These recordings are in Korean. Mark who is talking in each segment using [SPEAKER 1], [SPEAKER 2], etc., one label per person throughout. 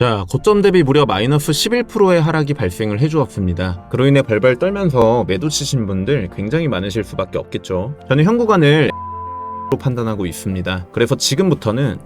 [SPEAKER 1] 자, 고점 대비 무려 마이너스 11%의 하락이 발생을 해주었습니다. 그로 인해 벌벌 떨면서 매도 치신 분들 굉장히 많으실 수밖에 없겠죠. 저는 현 구간을 로 판단하고 있습니다. 그래서 지금부터는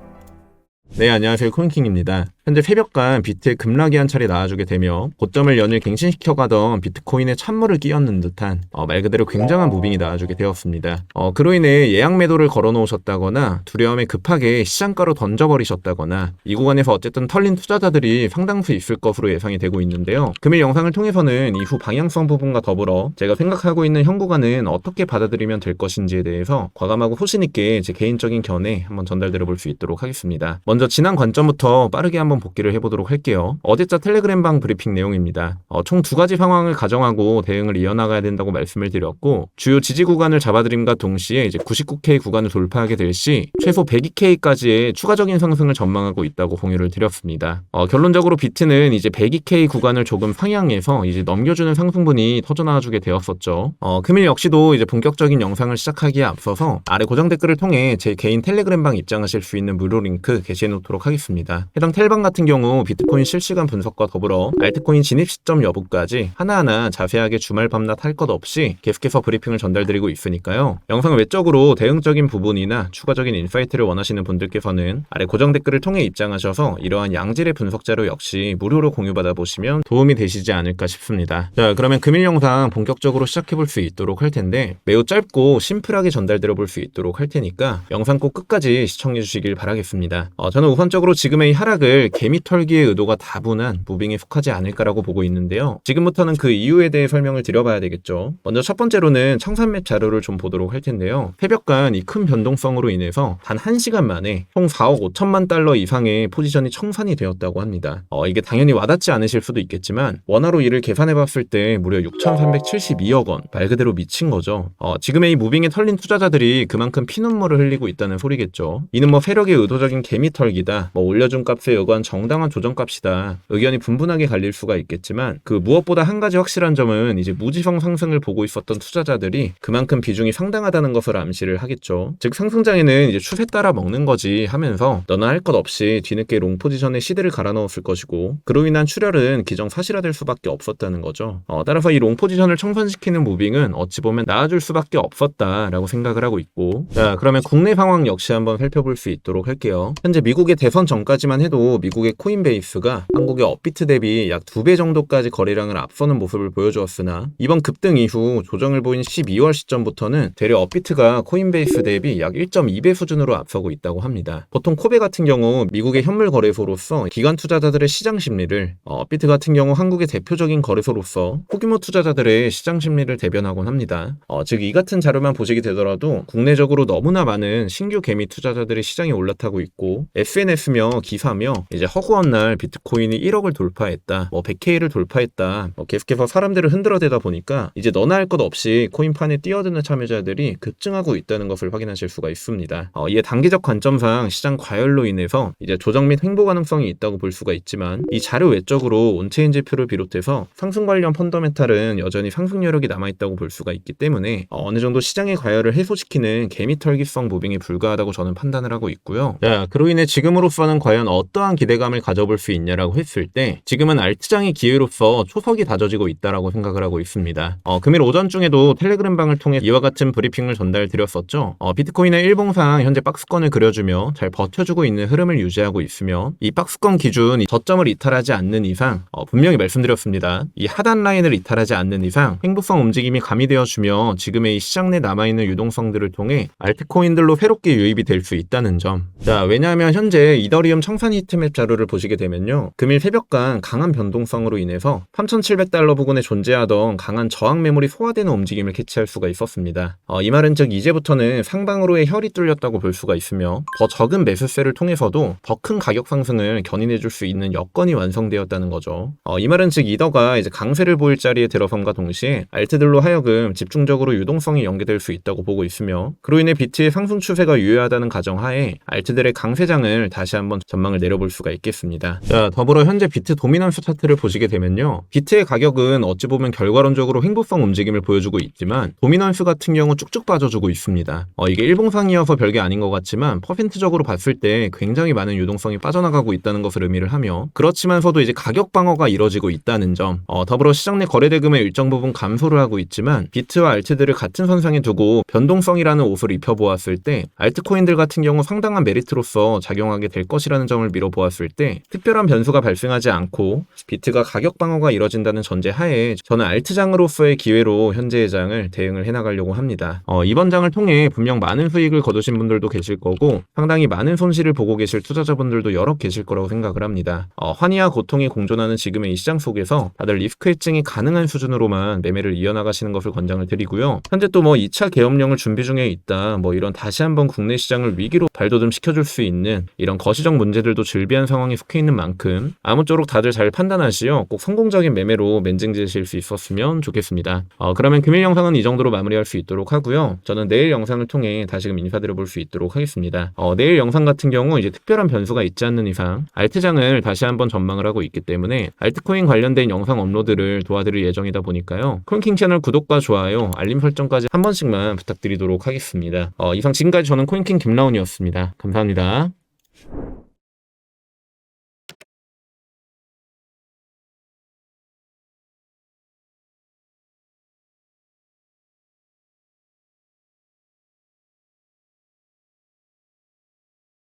[SPEAKER 1] 네, 안녕하세요. 코인킹입니다. 현재 새벽간 비트의 급락이 한 차례 나와주게 되며 고점을 연일 갱신시켜 가던 비트코인에 찬물을 끼얹는 듯한 어, 말 그대로 굉장한 무빙이 나와주게 되었습니다. 어, 그로 인해 예약 매도를 걸어놓으셨다거나 두려움에 급하게 시장가로 던져버리셨다거나 이 구간에서 어쨌든 털린 투자자들이 상당수 있을 것으로 예상이 되고 있는데요. 금일 영상을 통해서는 이후 방향성 부분과 더불어 제가 생각하고 있는 현 구간은 어떻게 받아들이면 될 것인지에 대해서 과감하고 소신 있게 제 개인적인 견해 한번 전달드려 볼 수 있도록 하겠습니다. 먼저 지난 관점부터 빠르게 한번 복기를 해보도록 할게요. 어제자 텔레그램방 브리핑 내용입니다. 어, 총 두 가지 상황을 가정하고 대응을 이어나가야 된다고 말씀을 드렸고 주요 지지 구간을 잡아드림과 동시에 이제 99K 구간을 돌파하게 될 시 최소 102K까지의 추가적인 상승을 전망하고 있다고 공유를 드렸습니다. 어, 결론적으로 비트는 이제 102K 구간을 조금 상향해서 이제 넘겨주는 상승분이 터져나와주게 되었었죠. 어, 금일 역시도 이제 본격적인 영상을 시작하기에 앞서서 아래 고정 댓글을 통해 제 개인 텔레그램방 입장하실 수 있는 무료 링크 게시해 놓도록 하겠습니다. 해당 텔방 같은 경우 비트코인 실시간 분석과 더불어 알트코인 진입 시점 여부까지 하나하나 자세하게 주말 밤낮 할 것 없이 계속해서 브리핑을 전달드리고 있으니까요. 영상 외적으로 대응적인 부분이나 추가적인 인사이트를 원하시는 분들께서는 아래 고정 댓글을 통해 입장하셔서 이러한 양질의 분석 자료 역시 무료로 공유받아 보시면 도움이 되시지 않을까 싶습니다. 자, 그러면 금일 영상 본격적으로 시작해 볼 수 있도록 할 텐데 매우 짧고 심플하게 전달드려 볼 수 있도록 할 테니까 영상 꼭 끝까지 시청해 주시길 바라겠습니다. 어, 저는 우선적으로 지금의 이 하락을 개미 털기의 의도가 다분한 무빙에 속하지 않을까라고 보고 있는데요. 지금부터는 그 이유에 대해 설명을 드려봐야 되겠죠. 먼저 첫 번째로는 청산맵 자료를 좀 보도록 할 텐데요. 새벽간 이 큰 변동성으로 인해서 단 1시간 만에 총 4억 5천만 달러 이상의 포지션이 청산이 되었다고 합니다. 어, 이게 당연히 와닿지 않으실 수도 있겠지만 원화로 이를 계산해 봤을 때 무려 6,372억 원. 말 그대로 미친 거죠. 어, 지금의 이 무빙에 털린 투자자들이 그만큼 피눈물을 흘리고 있다는 소리겠죠. 이는 뭐 세력의 의도적인 개미 털기다. 뭐 올려준 값에 의 거한 정당한 조정값이다. 의견이 분분하게 갈릴 수가 있겠지만 그 무엇보다 한 가지 확실한 점은 이제 무지성 상승을 보고 있었던 투자자들이 그만큼 비중이 상당하다는 것을 암시를 하겠죠. 즉 상승장에는 이제 추세 따라 먹는 거지 하면서 너나 할 것 없이 뒤늦게 롱 포지션에 시드를 갈아 넣었을 것이고 그로 인한 출혈은 기정 사실화될 수밖에 없었다는 거죠. 어, 따라서 이 롱 포지션을 청산시키는 무빙은 어찌 보면 나아줄 수밖에 없었다라고 생각을 하고 있고 자 그러면 국내 상황 역시 한번 살펴볼 수 있도록 할게요. 현재 미국의 대선 전까지만 해도 미 국의 코인베이스가 한국의 업비트 대비 약두배 정도까지 거래량을 앞서는 모습을 보여주었으나 이번 급등 이후 조정을 보인 12월 시점부터는 되려 업비트가 코인베이스 대비 약 1.2배 수준으로 앞서고 있다고 합니다. 보통 코베 같은 경우 미국의 현물 거래소로서 기관 투자자들의 시장 심리를 어, 업비트 같은 경우 한국의 대표적인 거래소로서 소규모 투자자들의 시장 심리를 대변하곤 합니다. 어, 즉이 같은 자료만 보시게 되더라도 국내적으로 너무나 많은 신규 개미 투자자들의 시장이 올라타고 있고 SNS며 기사며 이제 허구한 날 비트코인이 1억을 돌파했다, 뭐 100K를 돌파했다, 뭐 계속해서 사람들을 흔들어대다 보니까 이제 너나 할 것 없이 코인판에 뛰어드는 참여자들이 급증하고 있다는 것을 확인하실 수가 있습니다. 어, 이에 단기적 관점상 시장 과열로 인해서 이제 조정 및 횡보 가능성이 있다고 볼 수가 있지만 이 자료 외적으로 온체인 지표를 비롯해서 상승 관련 펀더멘탈은 여전히 상승 여력이 남아있다고 볼 수가 있기 때문에 어, 느 정도 시장의 과열을 해소시키는 개미 털기성 무빙에 불과하다고 저는 판단을 하고 있고요. 자, 그로 인해 지금으로서는 과연 어떠한 기 대감을 가져볼 수 있냐라고 했을 때 지금은 알트장의 기회로서 초석이 다져지고 있다라고 생각을 하고 있습니다. 어, 금일 오전 중에도 텔레그램 방을 통해 이와 같은 브리핑을 전달드렸었죠. 어, 비트코인의 일봉상 현재 박스권을 그려주며 잘 버텨주고 있는 흐름을 유지하고 있으며 이 박스권 기준 이 저점을 이탈하지 않는 이상 어, 분명히 말씀드렸습니다. 이 하단 라인을 이탈하지 않는 이상 횡보성 움직임이 가미되어 주며 지금의 이 시장 내 남아있는 유동성들을 통해 알트코인들로 새롭게 유입이 될 수 있다는 점. 자, 왜냐하면 현재 이더리움 청산 히트맵 자료를 보시게 되면요. 금일 새벽간 강한 변동성으로 인해서 3,700달러 부근에 존재하던 강한 저항 매물이 소화되는 움직임을 캐치할 수가 있었습니다. 어, 이 말은 즉 이제부터는 상방으로의 혈이 뚫렸다고 볼 수가 있으며 더 적은 매수세를 통해서도 더 큰 가격 상승을 견인해 줄 수 있는 여건이 완성되었다는 거죠. 어, 이 말은 즉 이더가 이제 강세를 보일 자리에 들어선과 동시에 알트들로 하여금 집중적으로 유동성이 연계될 수 있다고 보고 있으며 그로 인해 비트의 상승 추세가 유효하다는 가정하에 알트들의 강세장을 다시 한번 전망을 내려볼 수가 수가 있겠습니다. 자, 더불어 현재 비트 도미넌스 차트를 보시게 되면요. 비트의 가격은 어찌 보면 결과론적으로 횡보성 움직임을 보여주고 있지만 도미넌스 같은 경우 쭉쭉 빠져주고 있습니다. 어, 이게 일봉상이어서 별게 아닌 것 같지만 퍼센트적으로 봤을 때 굉장히 많은 유동성이 빠져나가고 있다는 것을 의미를 하며 그렇지만서도 이제 가격 방어가 이뤄지고 있다는 점 어, 더불어 시장 내 거래 대금의 일정 부분 감소를 하고 있지만 비트와 알트들을 같은 선상에 두고 변동성이라는 옷을 입혀보았을 때 알트코인들 같은 경우 상당한 메리트로서 작용하게 될 것이라는 점을 미뤄보았 을 때 특별한 변수가 발생하지 않고 비트가 가격 방어가 이뤄진다는 전제 하에 저는 알트장으로서의 기회로 현재의 장을 대응을 해나가려고 합니다. 어, 이번 장을 통해 분명 많은 수익을 거두신 분들도 계실 거고 상당히 많은 손실을 보고 계실 투자자분들도 여러 계실 거라고 생각을 합니다. 어, 환희와 고통이 공존하는 지금의 이 시장 속에서 다들 리스크 해칭이 가능한 수준으로만 매매를 이어나가시는 것을 권장을 드리고요. 현재 또 뭐 2차 계엄령을 준비 중에 있다. 뭐 이런 다시 한번 국내 시장을 위기로 발돋움 시켜줄 수 있는 이런 거시적 문제들도 즐비 한 상황에 속해 있는 만큼 아무쪼록 다들 잘 판단하시어 꼭 성공적인 매매로 맨증지실 수 있었으면 좋겠습니다. 어, 그러면 금일 영상은 이 정도로 마무리할 수 있도록 하고요. 저는 내일 영상을 통해 다시금 인사드려 볼 수 있도록 하겠습니다. 어, 내일 영상 같은 경우 이제 특별한 변수가 있지 않는 이상 알트장을 다시 한번 전망을 하고 있기 때문에 알트코인 관련된 영상 업로드를 도와드릴 예정이다 보니까요. 콘킹 채널 구독과 좋아요, 알림 설정까지 한 번씩만 부탁드리도록 하겠습니다. 어, 이상 지금까지 저는 코인킹 김라운이었습니다. 감사합니다.